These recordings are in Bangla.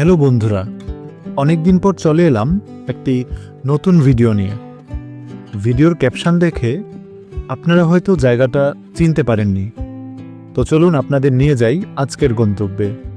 হ্যালো বন্ধুরা অনেক দিন পর চলে এলাম একটি নতুন ভিডিও নিয়ে। ভিডিওর ক্যাপশন দেখে আপনারা হয়তো জায়গাটা চিনতে পারেননি। তো চলুন আপনাদের নিয়ে যাই আজকের গন্তব্যে।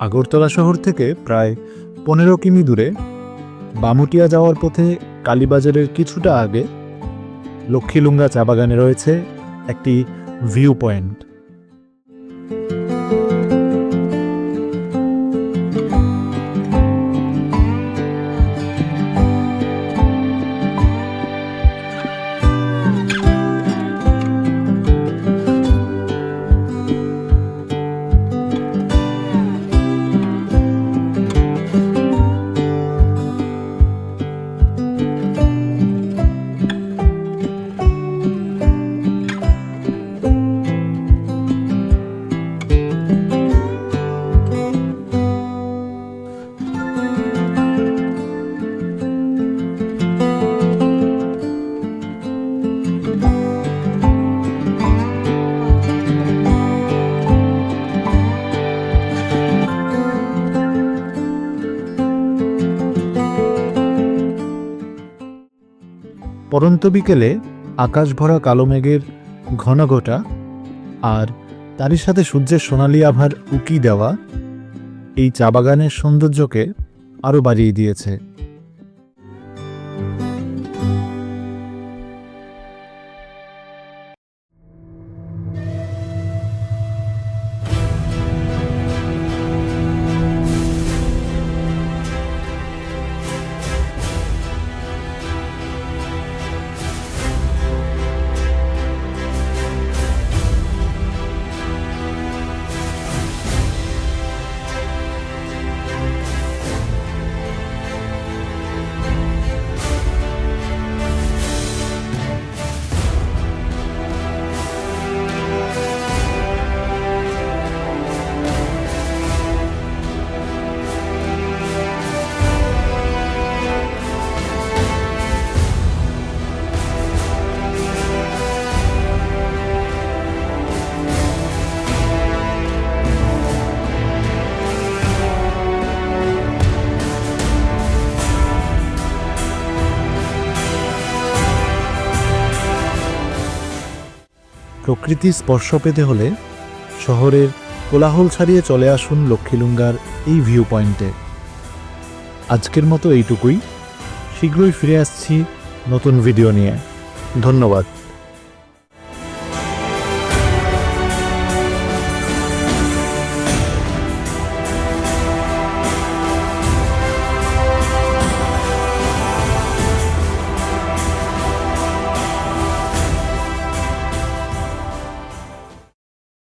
আগরতলা শহর থেকে প্রায় পনেরো কিমি দূরে বামুটিয়া যাওয়ার পথে কালীবাজারের কিছুটা আগে লক্ষ্মীলুঙ্গা চা বাগানে রয়েছে একটি ভিউ পয়েন্ট পরন্ত বিকেলে আকাশ ভরা কালো মেঘের ঘন ঘটা আর তারই সাথে সূর্যের সোনালি আভার উকি দেওয়া এই চা বাগানের সৌন্দর্যকে আরও বাড়িয়ে দিয়েছে। প্রকৃতির স্পর্শ পেতে হলে শহরের কোলাহল ছাড়িয়ে চলে আসুন লক্ষ্মীলুঙ্গার এই ভিউ পয়েন্টে আজকের মতো এইটুকুই। শীঘ্রই ফিরে আসছি নতুন ভিডিও নিয়ে। ধন্যবাদ।